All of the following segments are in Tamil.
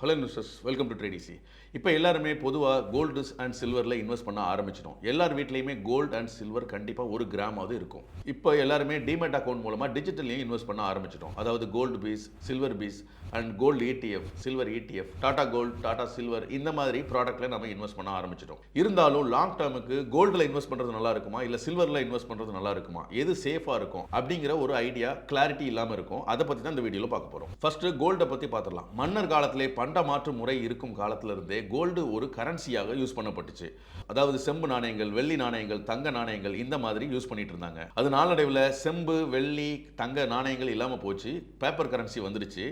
Hello investors welcome to Trade Easy இப்போ எல்லாருமே பொதுவாக கோல்டு அண்ட் சில்வரில் இன்வெஸ்ட் பண்ண ஆரம்பிச்சிட்டோம். எல்லார் வீட்லேயுமே கோல்டு அண்ட் சில்வர் கண்டிப்பாக ஒரு கிராமாவது இருக்கும். இப்போ எல்லாருமே டிமெட் அக்கௌண்ட் மூலமாக டிஜிட்டல்லையும் இன்வெஸ்ட் பண்ண ஆரம்பிச்சிட்டோம். அதாவது gold BeES silver BeES and gold ETF silver ETF Tata gold Tata silver இந்த மாதிரி ப்ராடக்ட்டில் நம்ம இன்வெஸ்ட் பண்ண ஆரம்பிச்சிட்டோம். இருந்தாலும் லாங் டேர்முக்கு கோல்டில் இன்வெஸ்ட் பண்ணுறது நல்லா இருக்குமா? இல்லை சில்வரில் இன்வெஸ்ட் பண்ணுறது நல்லா இருக்குமா? எது சேஃபாக இருக்கும்? அப்படிங்கிற ஒரு ஐடியா கிளாரிட்டி இல்லாமல் இருக்கும். அதை பற்றி தான் இந்த வீடியோவில் பார்க்க போகிறோம் ஃபஸ்ட்டு கோல்டை பற்றி பார்த்துடலாம். மன்னர் காலத்திலே பண்ட மாற்று முறை இருக்கும் காலத்திலிருந்தே கோல்டு ஒரு கரன்சியாக யூஸ் பண்ணப்பட்டுச்சு. அதாவது செம்பு நாணயங்கள் வெள்ளி நாணயங்கள் தங்க நாணயங்கள் இந்த மாதிரி யூஸ் பண்ணிட்டு இருந்தாங்க. அது நாளடைவில் செம்பு வெள்ளி தங்க நாணயங்கள் இல்லாமல் போச்சு. பேப்பர் கரன்சி வந்துடுச்சு.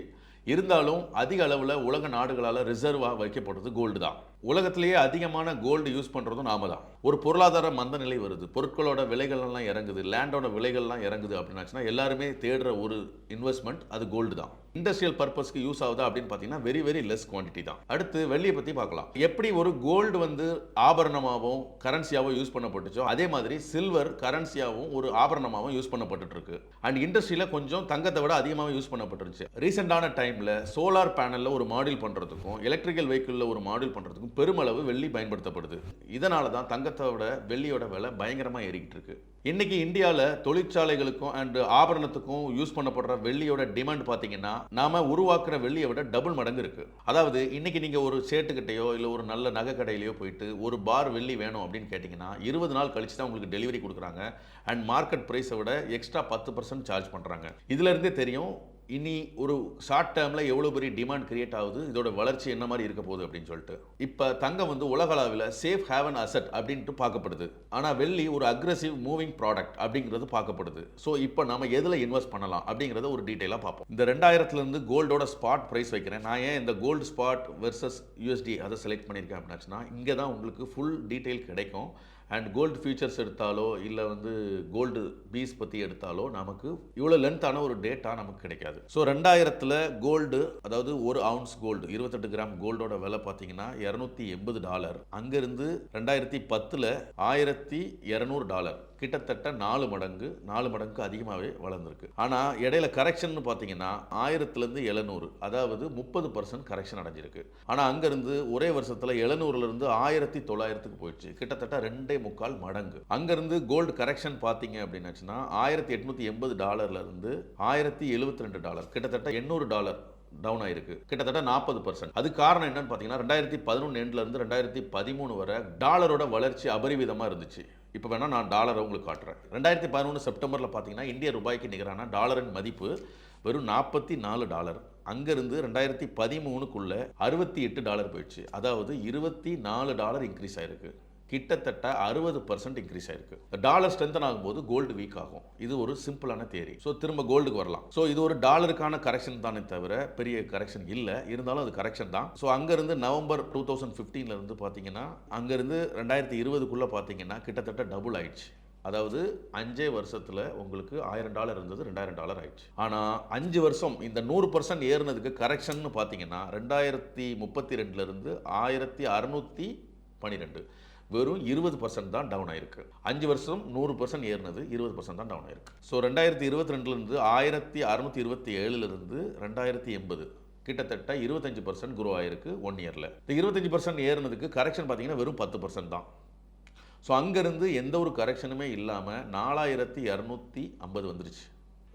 இருந்தாலும் அதிக அளவில் உலக நாடுகளால் ரிசர்வாக வைக்கப்பட்டது கோல்டு தான். உலகத்திலேயே அதிகமான கோல்டு யூஸ் பண்ணுறதும் நாம தான். ஒரு பொருளாதார மந்த நிலை வருது. பொருட்களோட விலைகள்லாம் இறங்குது. லேண்டோட விலைகள்லாம் இறங்குது அப்படின்னாச்சுன்னா எல்லாருமே தேடுற ஒரு இன்வெஸ்ட்மெண்ட் அது கோல்டு தான். இண்டஸ்ட்ரியல் பர்பஸ்க்கு யூஸ் ஆகுதா அப்படின்னு பார்த்தீங்கன்னா வெரி வெரி லெஸ் குவான்டிட்டி தான். அடுத்து வெள்ளியை பற்றி பார்க்கலாம். எப்படி ஒரு கோல்டு வந்து ஆபரணமாகவும் கரன்சியாகவும் யூஸ் பண்ணப்பட்டுச்சோ அதே மாதிரி சில்வர் கரன்சியாகவும் ஒரு ஆபரணமாகவும் யூஸ் பண்ணப்பட்டுட்டு இருக்கு அண்ட் இண்டஸ்ட்ரியில் கொஞ்சம் தங்கத்தை விட அதிகமாக யூஸ் பண்ணப்பட்டுருச்சு. ரீசெண்டான டைமில் சோலார் பேனலில் ஒரு மாடியூல் பண்ணுறதுக்கும் எலக்ட்ரிக்கல் வெஹிக்கிளில் ஒரு மாடியூல் பண்ணுறதுக்கும் பெருமளவு வெள்ளி பயன்படுத்தப்படுது. இதனால தான் தங்கத்தை விட வெள்ளியோட விலை பயங்கரமாக ஏறிக்கிட்டு இருக்கு. இன்னைக்கு இந்தியாவில் தொழிற்சாலைகளுக்கும் அண்ட் ஆபரணத்துக்கும் யூஸ் பண்ணப்படுற வெள்ளியோட டிமாண்ட் பார்த்தீங்கன்னா நாம உருவாக்குற வெள்ளியை விட டபுள் மடங்கு இருக்கு. அதாவது இன்னைக்கு நீங்க ஒரு சேட்டுக்கிட்டையோ இல்லை ஒரு நல்ல நகை கடையிலையோ போயிட்டு ஒரு பார் வெள்ளி வேணும் அப்படின்னு கேட்டிங்கன்னா இருபது நாள் கழிச்சு தான் உங்களுக்கு டெலிவரி கொடுக்குறாங்க. அண்ட் மார்க்கெட் ப்ரைஸை விட எக்ஸ்ட்ரா பத்து பர்சன்ட் சார்ஜ் பண்ணுறாங்க இதுல இருந்தே தெரியும் இனி ஒரு ஷார்ட் டேர்மில் எவ்வளோ பெரிய டிமாண்ட் கிரியேட் ஆகுது? இதோட வளர்ச்சி என்ன மாதிரி இருக்க போகுது அப்படின்னு சொல்லிட்டு. இப்போ தங்கம் வந்து உலகளவில் சேஃப் ஹேவன் அசட் அப்படின்ட்டு பார்க்கப்படுது. ஆனால் வெள்ளி ஒரு அக்ரஸிவ் மூவிங் ப்ராடக்ட் அப்படிங்கிறது பார்க்கப்படுது. ஸோ இப்போ நம்ம எதில் இன்வெஸ்ட் பண்ணலாம் அப்படிங்கிறத ஒரு டீட்டெயிலாக பார்ப்போம். இந்த ரெண்டாயிரத்துலேருந்து கோல்டோட ஸ்பாட் ப்ரைஸ் வைக்கிறேன். நான் ஏன் இந்த கோல்டு ஸ்பாட் வெர்சஸ் யூஎஸ்டி அதை செலக்ட் பண்ணியிருக்கேன் அப்படின்னாச்சுன்னா இங்கே தான் உங்களுக்கு ஃபுல் டீட்டெயில் கிடைக்கும். அண்ட் கோல்டு ஃபியூச்சர்ஸ் எடுத்தாலோ இல்லை வந்து கோல்டு பீஸ் பற்றி எடுத்தாலோ நமக்கு இவ்வளோ லென்த்தான ஒரு டேட்டா நமக்கு கிடைக்காது. ஸோ ரெண்டாயிரத்தில் கோல்டு அதாவது ஒரு அவுன்ஸ் கோல்டு இருபத்தெட்டு கிராம் கோல்டோட விலை பார்த்தீங்கன்னா இரநூத்தி எண்பது டாலர் அங்கேருந்து ரெண்டாயிரத்தி பத்தில் ஆயிரத்தி இரநூறு டாலர் கிட்டத்தட்ட நாலு மடங்கு நாலு மடங்கு அதிகமாகவே வளர்ந்துருக்கு. ஆனால் இடையில கரெக்ஷன் பார்த்தீங்கன்னா ஆயிரத்துலேருந்து எழுநூறு அதாவது முப்பது பர்சன்ட் கரெக்ஷன் அடைஞ்சிருக்கு. ஆனால் அங்கேருந்து ஒரே வருஷத்தில் எழுநூறுலேருந்து ஆயிரத்தி தொள்ளாயிரத்துக்கு போயிடுச்சு. கிட்டத்தட்ட ரெண்டே முக்கால் மடங்கு. அங்கேருந்து கோல்டு கரெக்ஷன் பார்த்தீங்க அப்படின்னாச்சுன்னா ஆயிரத்தி எட்நூற்றி எண்பது டாலர்லேருந்து ஆயிரத்தி எழுபத்தி ரெண்டு டாலர் கிட்டத்தட்ட எண்ணூறு டாலர் டவுன் ஆயிருக்கு. கிட்டத்தட்ட நாற்பது பர்சன்ட் அது காரணம் என்னன்னு பார்த்தீங்கன்னா ரெண்டாயிரத்தி பதினொன்று எண்ட்லேருந்து ரெண்டாயிரத்தி பதிமூணு வரை டாலரோட வளர்ச்சி அபரிவிதமாக இருந்துச்சு. இப்போ வேணால் நான் டாலரை உங்களுக்கு காட்டுறேன். ரெண்டாயிரத்தி பதினொன்று செப்டம்பரில் பார்த்தீங்கன்னா இந்திய ரூபாய்க்கு நிகரான டாலரின் மதிப்பு வெறும் நாற்பத்தி நாலு டாலர். அங்கேருந்து ரெண்டாயிரத்தி பதிமூணுக்குள்ளே அறுபத்தி எட்டு டாலர் போயிடுச்சு. அதாவது இருபத்தி நாலு டாலர் இன்க்ரீஸ் ஆயிருக்கு. கிட்டத்தட்ட அறுபது பர்சன்ட் இன்க்ரீஸ் ஆயிருக்கு. டாலர் ஸ்ட்ரென்தன் ஆகும்போது கோல்டு வீக் ஆகும். இது ஒரு சிம்பிளான தேரி ஸோ திரும்ப கோல்டுக்கு வரலாம். ஸோ இது ஒரு டாலருக்கான கரெக்ஷன் தானே தவிர பெரிய கரெக்ஷன் இல்லை. இருந்தாலும் அது கரெக்ஷன் தான். ஸோ அங்கேருந்து நவம்பர் டூ தௌசண்ட் ஃபிஃப்டீனில் இருந்து பார்த்தீங்கன்னா அங்கேருந்து ரெண்டாயிரத்தி இருபதுக்குள்ளே பார்த்தீங்கன்னா கிட்டத்தட்ட டபுள் ஆயிடுச்சு. அதாவது அஞ்சே வருஷத்தில் உங்களுக்கு ஆயிரம் டாலர் இருந்தது ரெண்டாயிரம் டாலர் ஆயிடுச்சு. ஆனால் அஞ்சு வருஷம் இந்த நூறு பர்சன்ட் ஏறினதுக்கு கரெக்ஷன் பார்த்தீங்கன்னா ரெண்டாயிரத்தி முப்பத்தி ரெண்டுலேருந்து ஆயிரத்தி அறநூற்றி பன்னிரெண்டு வெறும் இருபது பர்சன்ட் தான் டவுன் ஆயிருக்கு. அஞ்சு வருஷம் நூறு பர்சன்ட் ஏறினது இருபது பர்சன்ட் தான் டவுன் ஆயிருக்கு. ஸோ ரெண்டாயிரத்தி இருபத்தி ரெண்டுலேருந்து ஆயிரத்தி அறுநூத்தி இருபத்தி ஏழுலேருந்து ரெண்டாயிரத்தி எண்பது. கிட்டத்தட்ட இருபத்தஞ்சு பர்சன்ட் குரோ ஆயிருக்கு ஒன் இயரில் இந்த இருபத்தஞ்சு பர்சன்ட் ஏறினதுக்கு கரெக்ஷன் பார்த்தீங்கன்னா வெறும் பத்து பர்சன்ட் தான். ஸோ அங்கேருந்து எந்த ஒரு கரெக்ஷனுமே இல்லாமல் நாலாயிரத்தி இரநூத்தி ஐம்பது வந்துருச்சு.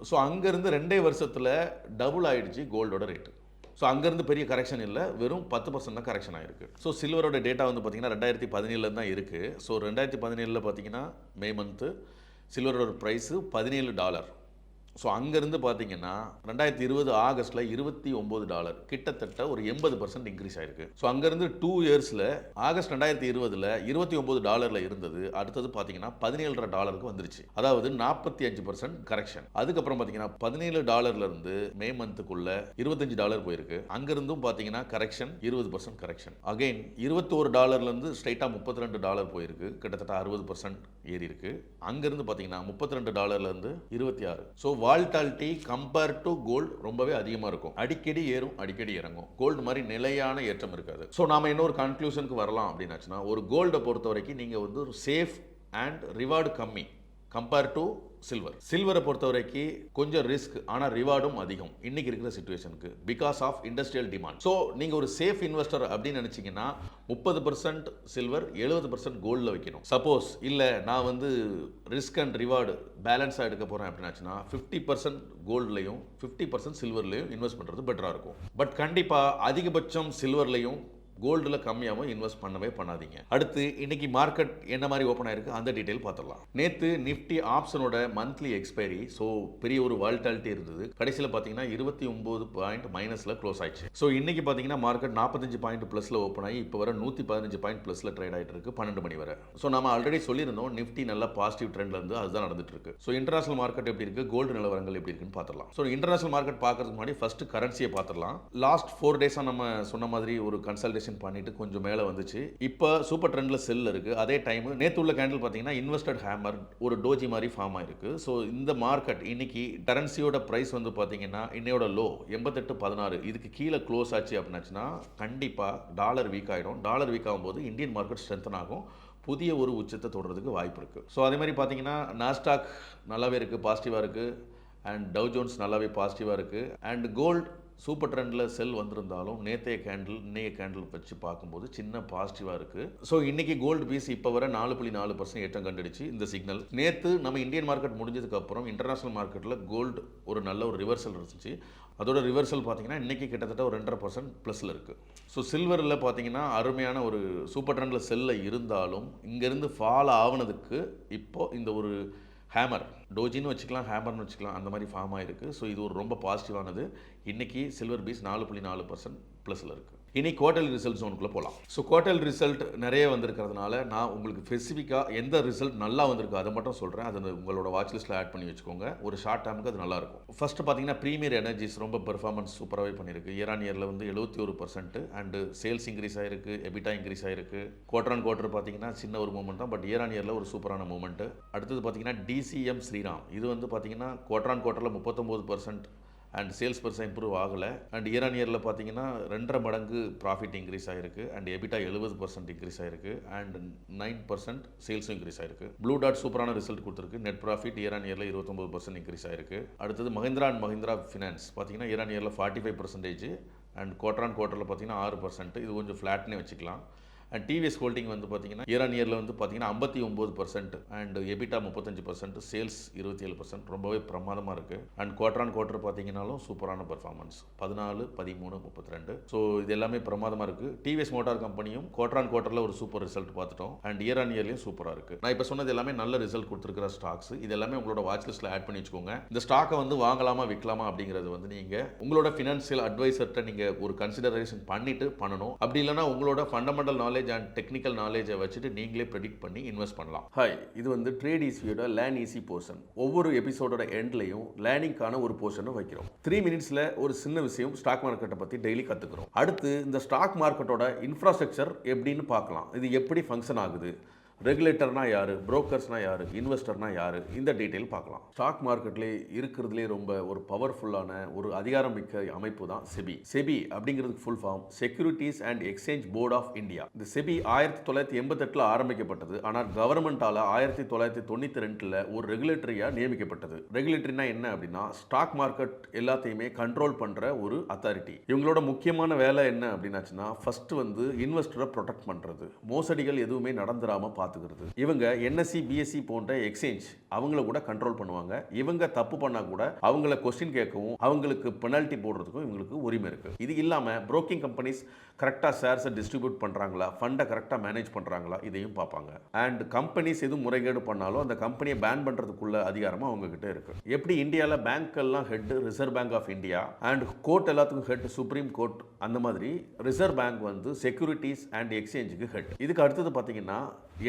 ஸோ அங்கேருந்து ரெண்டே வருஷத்தில் டபுள் ஆயிடுச்சு கோல்டோட ரேட்டு ஸோ அங்கேருந்து பெரிய கரெக்ஷன் இல்லை. வெறும் பத்து பர்சன்ட் தான் கரெக்ஷன் ஆயிருக்கு. ஸோ சில்வரோட டேட்டா வந்து பார்த்தீங்கன்னா ரெண்டாயிரத்தி பதினேழுல தான் இருக்குது ஸோ ரெண்டாயிரத்தி பதினேழில் பார்த்தீங்கன்னா மே மந்த்து சில்வரோட ப்ரைஸு பதினேழு டாலர் ஸோ அங்கேருந்து பார்த்தீங்கன்னா ரெண்டாயிரத்தி இருபது ஆகஸ்ட்டில் இருபத்தி ஒம்பது டாலர் கிட்டத்தட்ட ஒரு எண்பது பர்சன்ட் இன்க்ரீஸ் ஆயிருக்கு. ஸோ அங்கேருந்து டூ இயர்ஸில் ஆகஸ்ட் ரெண்டாயிரத்தி இருபதில் இருபத்தி ஒம்பது டாலரில் இருந்தது. அடுத்தது பார்த்தீங்கன்னா பதினேழரை டாலருக்கு வந்துருச்சு. அதாவது நாற்பத்தி அஞ்சு பர்சன்ட் கரெக்ஷன் அதுக்கப்புறம் பார்த்தீங்கன்னா பதினேழு டாலர்ல இருந்து மே மந்த்துக்குள்ள இருபத்தஞ்சு டாலர் போயிருக்கு. அங்கேருந்தும் பார்த்தீங்கன்னா கரெக்ஷன் இருபது பர்சன்ட் கரெக்ஷன் அகைன் இருபத்தோரு டாலர்லேருந்து ஸ்ட்ரைட்டாக முப்பத்தி ரெண்டு டாலர் போயிருக்கு. கிட்டத்தட்ட அறுபது பர்சன்ட் ஏறி இருக்கு அங்கேருந்து பார்த்தீங்கன்னா முப்பத்தி ரெண்டு டாலர்லேருந்து இருபத்தி ஆறு. So volatility compare to gold ரொம்பவே அதிகமாக இருக்கும். அடிக்கடி ஏறும் அடிக்கடி இறங்கும். கோல்டு மாதிரி நிலையான ஏற்றம் இருக்காது. ஸோ நாம் இன்னொரு கன்க்ளூஷனுக்கு வரலாம் அப்படின்னாச்சுன்னா ஒரு கோல்டை பொறுத்த வரைக்கும் நீங்கள் வந்து ஒரு சேஃப் அண்ட் ரிவார்டு கம்மி. கம்பேர் டு சில்வர் சில்வரை பொறுத்த வரைக்கும் கொஞ்சம் ரிஸ்க் ஆனால் ரிவார்டும் அதிகம். இன்னைக்கு இருக்கிற சுச்சுவேஷனுக்கு because of industrial demand so நீங்கள் ஒரு சேஃப் இன்வெஸ்டர் அப்படின்னு நினச்சிங்கன்னா முப்பது பர்சன்ட் சில்வர் எழுபது பர்சன்ட் கோல்டில் வைக்கணும். சப்போஸ் இல்லை நான் வந்து ரிஸ்க் அண்ட் ரிவார்டு பேலன்ஸாக எடுக்க போகிறேன் அப்படின்னாச்சுன்னா ஃபிஃப்டி பர்சன்ட் கோல்ட்லையும் ஃபிஃப்டி பர்சன்ட் சில்வர்லையும் இன்வெஸ்ட் பண்ணுறது பெட்டராக இருக்கும். பட் கண்டிப்பாக அதிகபட்சம் சில்வர்லையும் கோல்டில் கம்மியாகவும் இன்வெஸ்ட் பண்ணவே பண்ணாதீங்க. அடுத்து இன்னைக்கு மார்க்கெட் என்ன மாதிரி ஓப்பன் ஆயிருக்கு? அந்த டீட்டெயில் பார்த்துடலாம். நேற்று நிஃப்டி ஆப்ஷனோட மந்த்லி எக்ஸ்பைரி ஸோ பெரிய ஒரு வால்டாலிட்டி இருந்தது. கடைசியில் பார்த்தீங்கன்னா இருபத்தி ஒம்பது பாயிண்ட் மைனஸில் க்ளோஸ் ஆயிடுச்சு. ஸோ இன்னைக்கு பார்த்தீங்கன்னா மார்க்கெட் நாற்பத்தஞ்சு பாயிண்ட் ப்ளஸில் ஓப்பன் ஆகி இப்போ வர நூற்றி பதினஞ்சு பாயிண்ட் ப்ளஸில் ட்ரேட் ஆகிட்டு இருக்கு பன்னெண்டு மணி வரை. ஸோ நம்ம ஆல்ரெடி சொல்லியிருந்தோம் நிஃப்டி நல்ல பாசிட்டிவ் ட்ரெண்ட்ல இருந்து அதுதான் நடந்துட்டு இருக்கு. ஸோ இன்டர்நேஷனல் மார்க்கெட் எப்படி இருக்கு? கோல்டு நிலவரங்கள் எப்படி இருக்குன்னு பார்த்துடலாம். ஸோ இன்டர்நேஷனல் மார்க்கெட் பார்க்கறதுக்கு முன்னாடி ஃபர்ஸ்ட் கரன்சியை பார்த்துடலாம். லாஸ்ட் ஃபோர் டேஸாக நம்ம சொன்ன மாதிரி ஒரு கன்சல்டேஷன் பண்ணிட்டு கொஞ்சம் மேலே வந்துச்சு. இப்போ சூப்பர் ட்ரெண்டில் செல் இருக்கு. அதே டைம் நேற்று உள்ள கேண்டில் பார்த்தீங்கன்னா இன்வெஸ்டட் ஹேமர் ஒரு டோஜி மாதிரி ஃபார்ம் ஆயிருக்கு. ஸோ இந்த மார்க்கெட் இன்னைக்கு கரன்சியோட ப்ரைஸ் வந்து பார்த்தீங்கன்னா இன்னையோட லோ எண்பத்தெட்டு பதினாறு. இதுக்கு கீழே க்ளோஸ் ஆச்சு அப்படின்னாச்சுன்னா கண்டிப்பாக டாலர் வீக் ஆகிடும் டாலர் வீக் ஆகும்போது இந்தியன் மார்க்கெட் ஸ்ட்ரென்தன் ஆகும். புதிய ஒரு உச்சத்தை தொடுறதுக்கு வாய்ப்பு இருக்குது ஸோ அதே மாதிரி பார்த்தீங்கன்னா நாஸ்டாக் நல்லாவே இருக்குது பாசிட்டிவாக இருக்குது அண்ட் டவ் ஜோன்ஸ் நல்லாவே பாசிட்டிவாக இருக்குது அண்ட் கோல்ட் சூப்பர் ட்ரெண்டில் செல் வந்திருந்தாலும் நேத்தைய கேண்டில் இன்னைய கேண்டில் வச்சு பார்க்கும்போது சின்ன பாசிட்டிவாக இருக்குது ஸோ இன்றைக்கி கோல்டு பீஸ் இப்போ வர நாலு புள்ளி நாலு பர்சன்ட் ஏற்றம் கண்டுடுச்சு இந்த சிக்னல் நேற்று நம்ம இந்தியன் மார்க்கெட் முடிஞ்சதுக்கப்புறம் இன்டர்நேஷனல் மார்க்கெட்டில் கோல்டு ஒரு நல்ல ஒரு ரிவர்சல் இருந்துச்சு. அதோட ரிவர்சல் பார்த்தீங்கன்னா இன்றைக்கி கிட்டத்தட்ட ஒரு ரெண்டரை பர்சன்ட் ப்ளஸில் இருக்குது ஸோ சில்வரில் பார்த்தீங்கன்னா அருமையான ஒரு சூப்பர் ட்ரெண்டில் செல்லில் இருந்தாலும் இங்கேருந்து ஃபால் ஆவனதுக்கு இப்போ இந்த ஒரு ஹேமர் டோஜின்னு வச்சுக்கலாம் ஹேமர்னு வச்சுக்கலாம் அந்த மாதிரி ஃபார்ம் ஆயிருக்கு. ஸோ இது ஒரு ரொம்ப பாசிட்டிவானது இன்றைக்கி சில்வர் பீஸ் நாலு புள்ளி நாலு பர்சன்ட் ப்ளஸில் இருக்குது இனி குவார்டல் ரிசல்ட் ஜோனுக்குள்ளே போகலாம் ஸோ குவார்டல் ரிசல்ட் நிறைய வந்திருக்கிறதுனால நான் உங்களுக்கு ஸ்பெசிஃபிக்காக எந்த ரிசல்ட் நல்லா வந்திருக்கு அதை மட்டும் சொல்கிறேன் அதை உங்களோட வாட்ச் லிஸ்ட்டில் ஆட் பண்ணி வச்சுக்கோங்க. ஒரு ஷார்ட் டேமுக்கு அது நல்லா இருக்கும். ஃபர்ஸ்ட் பார்த்தீங்கன்னா ப்ரீமியர் எனர்ஜிஸ் ரொம்ப பெர்ஃபார்மன்ஸ் சூப்பராகவே பண்ணியிருக்கு. இயர் ஆன் இயரில் வந்து எழுபத்தி ஒரு பர்சன்ட் அண்டு சேல்ஸ் இன்க்ரீஸ் ஆயிருக்கு எபிட்டா இன்க்ரீஸ் ஆயிருக்கு. குவார்டர் ஆன் குவார்டர் பார்த்தீங்கன்னா சின்ன ஒரு மூமெண்ட் தான். பட் இயர் ஆன் இயரில் ஒரு சூப்பரான மூமெண்ட் அடுத்தது பார்த்தீங்கன்னா டிசிஎம் ஸ்ரீராம் இது வந்து பார்த்தீங்கன்னா குவார்டர் ஆன் குவார்டரில் முப்பத்தொம்போது percent and sales person improve ஆகலை. அண்ட் இயர் ஆன் இயரில் பார்த்தீங்கன்னா ரெண்டரை மடங்கு ப்ராஃபிட் இன்க்ரீஸ் ஆயிருக்கு. அண்ட் எபிட்டா எழுபது பர்சன்ட் இன்க்ரீஸ் ஆயிருக்கு. அண்ட் நைன் பர்சன்ட் சேல்ஸும் இன்க்ரீஸ் ஆயிருக்கு. ப்ளூ டாட் சூப்பரான ரிசல்ட் கொடுத்துருக்கு. நெட் ப்ராஃபிட் இயர் ஆன் இயரில் இருபத்தொம்பது பர்சன்ட் இன்க்ரீஸ் ஆயிருக்கு. அடுத்தது மஹிந்திரா அண்ட் மஹிந்திரா ஃபினான்ஸ் பார்த்தீங்கன்னா இயர் ஆன் இயரில் forty five percentage and quarter on குவார்ட்டரில் பார்த்தீங்கன்னா ஆறு பர்சன்ட் இது கொஞ்சம் ஃப்ளாட்னே வச்சுக்கலாம். அண்ட் டிவிஎஸ் ஹோல்டிங் வந்து பார்த்தீங்கன்னா இயர் ஆன் இயரில் வந்து பார்த்தீங்கன்னா ஐம்பத்தி ஒம்பது பர்சன்ட் அண்ட் எபிட்டா முப்பத்தஞ்சு பர்சன்ட் சேல்ஸ் இருபத்தி ஏழு பர்சன்ட் ரொம்பவே பிரமாதமாக இருக்குது அண்ட் குவார்டர் ஆன் குவார்டர் பார்த்தீங்கன்னாலும் சூப்பரான பர்ஃபார்மன்ஸ் பதினாலு பதிமூணு முப்பத்தி ரெண்டு ஸோ இது எல்லாமே பிரமாதமாக இருக்குது டிவிஎஸ் மோட்டார் கம்பெனியும் குவார்டர் ஆன் குவார்டரில் ஒரு சூப்பர் ரிசல்ட் பார்த்துட்டோம் அண்ட் இயர் ஆன் இயர்லையும் சூப்பராக இருக்குது நான் இப்போ சொன்னது எல்லாமே நல்ல ரிசல்ட் கொடுத்துருக்கிற ஸ்டாக்ஸ் இது எல்லாமே உங்களோட வாட்ச் லிஸ்ட்டில் ஆட் பண்ணி வச்சுக்கோங்க. இந்த ஸ்டாக்கை வந்து வாங்கலாமா விற்கலாமா அப்படிங்கிறது வந்து நீங்கள் உங்களோட ஃபினான்ஷியல் அட்வைசர்கிட்ட நீங்கள் ஒரு கன்சிடரேஷன் பண்ணிட்டு பண்ணணும். அப்படி இல்லைனா உங்களோட ஃபண்டமெண்டல் நாலேஜ் அண்ட் டெக்னிக்கல் நாலேஜை வச்சுட்டு நீங்களே ப்ரெடிக்ட் பண்ணி இன்வெஸ்ட் பண்ணலாம். ஹாய் இது வந்து ட்ரேட் ஈஸியோட லேர்ன் ஈஸி போர்ஷன் ஒவ்வொரு எபிசோடோட எண்ட்லையும் லேர்னிங்கான ஒரு போர்ஷனை வைக்கிறோம். த்ரீ மினிட்ஸில் ஒரு சின்ன விஷயம் ஸ்டாக் மார்க்கெட்டை பற்றி டெய்லி கற்றுக்குறோம் அடுத்து இந்த ஸ்டாக் மார்க்கெட்டோட இன்ஃப்ராஸ்ட்ரக்சர் எப்படின்னு பார்க்கலாம். இது எப்படி ஃபங்க்ஷன் ஆகுது? ரெகுலேட்டர்னா யார்? புரோக்கர்ஸ்னால் யார்? இன்வெஸ்டர்னா யார்? இந்த டீட்டெயில் பார்க்கலாம். ஸ்டாக் மார்க்கெட்லேயே இருக்கிறதுலே ரொம்ப ஒரு பவர்ஃபுல்லான ஒரு அதிகாரம் மிக்க அமைப்பு தான் செபி. செபி அப்படிங்கிறதுக்கு full form securities and exchange board of India இந்த செபி ஆயிரத்தி தொள்ளாயிரத்தி எண்பத்தெட்டில் ஆரம்பிக்கப்பட்டது. ஆனால் கவர்மெண்டால் ஆயிரத்தி தொள்ளாயிரத்தி தொண்ணூற்றி ரெண்டில் ஒரு ரெகுலேட்டரியாக நியமிக்கப்பட்டது. ரெகுலேட்டரினா என்ன அப்படின்னா ஸ்டாக் மார்க்கெட் எல்லாத்தையுமே கண்ட்ரோல் பண்ணுற ஒரு அத்தாரிட்டி இவங்களோட முக்கியமான வேலை என்ன அப்படின்னாச்சுன்னா ஃபர்ஸ்ட் வந்து இன்வெஸ்டரை ப்ரொடெக்ட் பண்ணுறது மோசடிகள் எதுவுமே நடந்துராமல் பார்த்துக்கிறது இவங்க என்எஸ்சி பிஎஸ்சி போன்ற எக்ஸ்சேஞ்ச் அவங்கள கூட கண்ட்ரோல் பண்ணுவாங்க. இவங்க தப்பு பண்ணா கூட அவங்கள கொஸ்டின் கேட்கவும் அவங்களுக்கு பெனால்ட்டி போடுறதுக்கும் இவங்களுக்கு உரிமை இருக்கு. இது இல்லாமல் புரோக்கிங் கம்பெனிஸ் கரெக்டாக ஷேர்ஸை டிஸ்ட்ரிபியூட் பண்ணுறாங்களா ஃபண்டை கரெக்டாக மேனேஜ் பண்ணுறாங்களா இதையும் பார்ப்பாங்க. அண்ட் கம்பெனிஸ் எதுவும் முறைகேடு பண்ணாலும் அந்த கம்பெனியை பேன் பண்ணுறதுக்குள்ள அதிகாரமும் அவங்க கிட்ட இருக்கு. எப்படி இந்தியாவில் பேங்க்கெல்லாம் head reserve bank of India and court எல்லாத்துக்கும் ஹெட் சுப்ரீம் கோர்ட் அந்த மாதிரி ரிசர்வ் பேங்க் வந்து செக்யூரிட்டிஸ் அண்ட் எக்ஸ்சேஞ்சுக்கு ஹெட் இதுக்கு அடுத்தது பார்த்தீங்கன்னா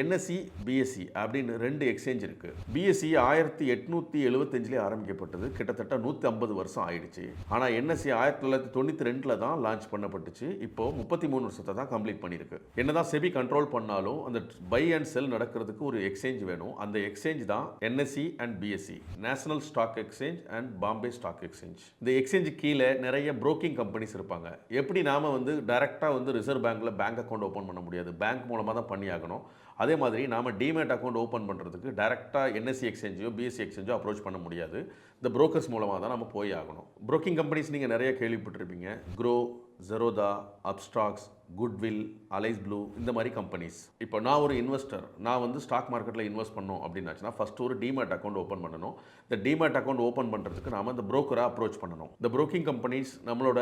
என்ன என்எஸ்சி பிஎஸ்சி அப்படின்னு ரெண்டு எக்ஸ்சேஞ்ச் இருக்குது பிஎஸ்சி ஆயிரத்தி எட்நூற்றி எழுபத்தஞ்சிலே ஆரம்பிக்கப்பட்டது. கிட்டத்தட்ட நூற்றி ஐம்பது வருஷம் ஆயிடுச்சு. ஆனால் என்எஸ்சி ஆயிரத்தி தொள்ளாயிரத்தி தொண்ணூற்றி ரெண்டில் தான் லான்ச் பண்ணப்பட்டுச்சு. இப்போ முப்பத்தி மூணு வருஷத்தை தான் கம்ப்ளீட் பண்ணியிருக்கு. என்னதான் செபி கண்ட்ரோல் பண்ணாலும் அந்த பை அண்ட் செல் நடக்கிறதுக்கு ஒரு எக்ஸ்சேஞ்ச் வேணும். அந்த எக்ஸ்சேஞ்ச் தான் NSE and BSE national stock exchange and Bombay stock exchange இந்த எக்ஸ்சேஞ்ச் கீழே நிறைய புரோக்கிங் கம்பெனிஸ் இருப்பாங்க. எப்படி நாம வந்து டைரெக்டாக வந்து ரிசர்வ் பேங்க்ல பேங்க் அக்கௌண்ட் ஓப்பன் பண்ண முடியாது? பேங்க் மூலமாக தான் பண்ணி ஆகணும் அதே மாதிரி நாம் டிமேட் அக்கௌண்ட் ஓப்பன் பண்ணுறதுக்கு டேரெக்டாக என்எஸ்சி எக்ஸ்சேஞ்சோ பிஎஸ்சி எக்ஸ்சேஞ்சோ அப்ரோச் பண்ண முடியாது. இந்த ப்ரோக்கர்ஸ் மூலமாக தான் நம்ம போய் ஆகணும். ப்ரோக்கிங் கம்பெனிஸ் நீங்கள் நிறைய கேள்விப்பட்டிருப்பீங்க. Groww Zerodha Upstox Goodwill Alice Blue இந்த மாதிரி கம்பெனிஸ் இப்போ நான் ஒரு இன்வெஸ்டர் நான் வந்து ஸ்டாக் மார்க்கெட்டில் இன்வெஸ்ட் பண்ணோம் அப்படின்னாச்சுன்னா ஃபஸ்ட்டு ஒரு டிமேட் அக்கௌண்ட் ஓப்பன் பண்ணணும். இந்த டிமேட் அக்கௌண்ட் ஓப்பன் பண்ணுறதுக்கு நாம் இந்த broker-அ அப்ரோச் பண்ணணும். இந்த ப்ரோக்கிங் கம்பெனிஸ் நம்மளோட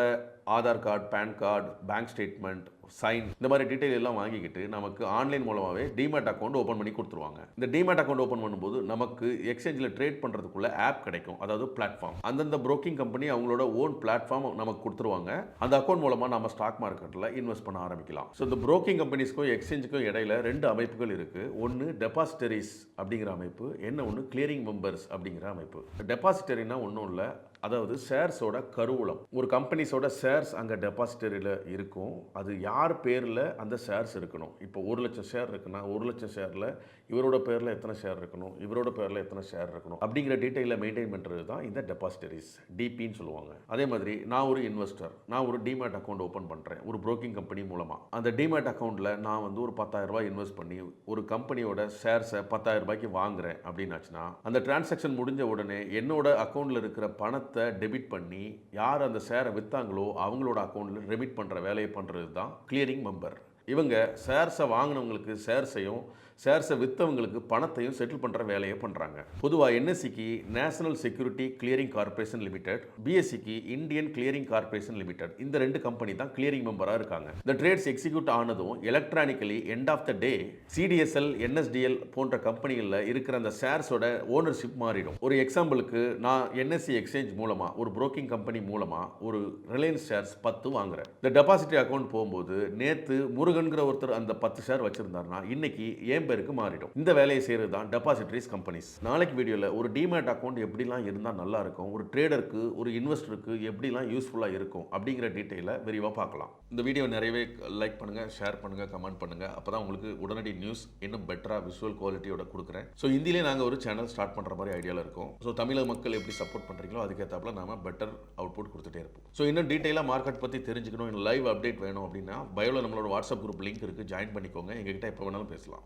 Aadhaar card PAN card bank statement sign இந்த மாதிரி டீட்டெயில் எல்லாம் வாங்கிக்கிட்டு நமக்கு ஆன்லைன் மூலமாகவே டிமேட் அக்கௌண்ட் ஓப்பன் பண்ணி கொடுத்துருவாங்க. இந்த டிமேட் அக்கௌண்ட் ஓப்பன் பண்ணும்போது நமக்கு எக்ஸ்சேஞ்சில் ட்ரேட் பண்ணுறதுக்குள்ள ஆப் கிடைக்கும். அதாவது பிளாட்ஃபார்ம் அந்தந்த ப்ரோக்கிங் கம்பெனி அவங்களோட ஓன் பிளாட்ஃபார்ம் நமக்கு கொடுத்துருவாங்க. அந்த அக்கௌண்ட் மூலமாக நம்ம ஸ்டாக் மார்க்கெட்டில் இன்வெஸ்ட் பண்ண ஆரம்பிக்கலாம். ஸோ இந்த ப்ரோக்கிங் கம்பெனிஸ்க்கும் எக்ஸ்சேஞ்சுக்கும் இடையில ரெண்டு அமைப்புகள் இருக்குது ஒன்று டெபாசிட்டரிஸ் அப்படிங்கிற அமைப்பு என்ன ஒன்று கிளியரிங் மெம்பர்ஸ் அப்படிங்கிற அமைப்பு. டெபாசிட்டரினா ஒன்றும் இல்லை அதாவது ஷேர்ஸோட கருவூலம். ஒரு கம்பெனிஸோட ஷேர்ஸ் அங்கே டெபாசிட்டரியில் இருக்கும். அது யார் பேரில் அந்த ஷேர்ஸ் இருக்கணும்? இப்போ ஒரு லட்சம் ஷேர் இருக்குன்னா ஒரு லட்சம் ஷேரில் இவரோட பேரில் எத்தனை ஷேர் இருக்கணும்? இவரோட பேரில் எத்தனை ஷேர் இருக்கணும்? அப்படிங்கிற டீட்டெயிலை மெயின்டைன் பண்ணுறது தான் இந்த டெபாசிட்டரிஸ் டிபின்னு சொல்லுவாங்க. அதே மாதிரி நான் ஒரு இன்வெஸ்டர் நான் ஒரு டிமேட் அக்கௌண்ட் ஓப்பன் பண்ணுறேன் ஒரு ப்ரோக்கிங் கம்பெனி மூலமாக அந்த டிமேட் அக்கௌண்ட்டில் நான் வந்து ஒரு 10000 ரூபாய் இன்வெஸ்ட் பண்ணி ஒரு கம்பெனியோட ஷேர்ஸை 10000 ரூபாய்க்கு வாங்குறேன் அப்படின்னாச்சுன்னா அந்த டிரான்சாக்ஷன் முடிஞ்ச உடனே என்னோட அக்கௌண்ட்டில் இருக்கிற பணத்தை டெபிட் பண்ணி யார் அந்த ஷேரை விற்றாங்களோ அவங்களோட அக்கௌண்ட்டில் ரெமிட் பண்ணுற வேலையை பண்ணுறது தான் கிளியரிங் மெம்பர் இவங்க ஷேர்ஸை வாங்கினவங்களுக்கு ஷேர்ஸையும் ஷேர்ஸை விற்றவங்களுக்கு பணத்தையும் செட்டில் பண்ணுற வேலையை பண்ணுறாங்க பொதுவாக என்எஸ்சிக்கு national security clearing corporation limited பிஎஸ்சிக்கு Indian clearing corporation limited இந்த ரெண்டு கம்பெனி தான் கிளியரிங் மெம்பராக இருக்காங்க. இந்த ட்ரேட்ஸ் எக்ஸிக்யூட் ஆனதும் electronically end of the day CDSL NSDL போன்ற கம்பெனிகளில் இருக்கிற அந்த ஷேர்ஸோட ஓனர்ஷிப் மாறிடும். ஒரு எக்ஸாம்பிளுக்கு நான் என்எஸ்சி எக்ஸ்சேஞ்ச் மூலமாக ஒரு புரோக்கிங் கம்பெனி மூலமாக ஒரு ரிலையன்ஸ் ஷேர்ஸ் பத்து வாங்குறேன். இந்த டெபாசிட்டரி அக்கௌண்ட் போகும்போது நேற்று முருகன்கிற ஒருத்தர் அந்த பத்து ஷேர் வச்சுருந்தாருன்னா இன்னைக்கு ஏன் பேருக்கு மாறிடும். இந்த வேலையை செய்கிறது தான் டெபாசிட்டரிஸ் கம்பெனிஸ் நாளைக்கு வீடியோவில் ஒரு டிமேட் அக்கௌண்ட் எப்படிலாம் இருந்தால் நல்லா இருக்கும் ஒரு ட்ரேடருக்கு ஒரு இன்வெஸ்டருக்கு எப்படிலாம் யூஸ்ஃபுல்லாக இருக்கும் அப்படிங்கிற டீட்டெயிலை விரிவாக பார்க்கலாம். இந்த வீடியோ நிறையவே லைக் பண்ணுங்கள் ஷேர் பண்ணுங்கள் கமெண்ட் பண்ணுங்கள் அப்போ தான் உங்களுக்கு உடனடி நியூஸ் இன்னும் பெட்டராக விஷுவல் குவாலிட்டியோட கொடுக்குறேன். ஸோ இந்தியிலே நாங்கள் ஒரு சேனல் ஸ்டார்ட் பண்ணுற மாதிரி ஐடியாவில் இருக்கோம். ஸோ தமிழக மக்கள் எப்படி சப்போர்ட் பண்ணுறீங்களோ அதுக்கேற்றாப்புல நம்ம பெட்டர் அவுட்புட் கொடுத்துட்டே இருப்போம். ஸோ இன்னும் டீட்டெயிலாக மார்க்கெட் பற்றி தெரிஞ்சுக்கணும் லைவ் அப்டேட் வேணும் அப்படின்னா பயோவில் நம்மளோட வாட்ஸ்அப் குரூப் லிங்க் இருக்குது ஜாயின் பண்ணிக்கோங்க. எங்ககிட்ட எப்போ வேணாலும் பேசலாம்.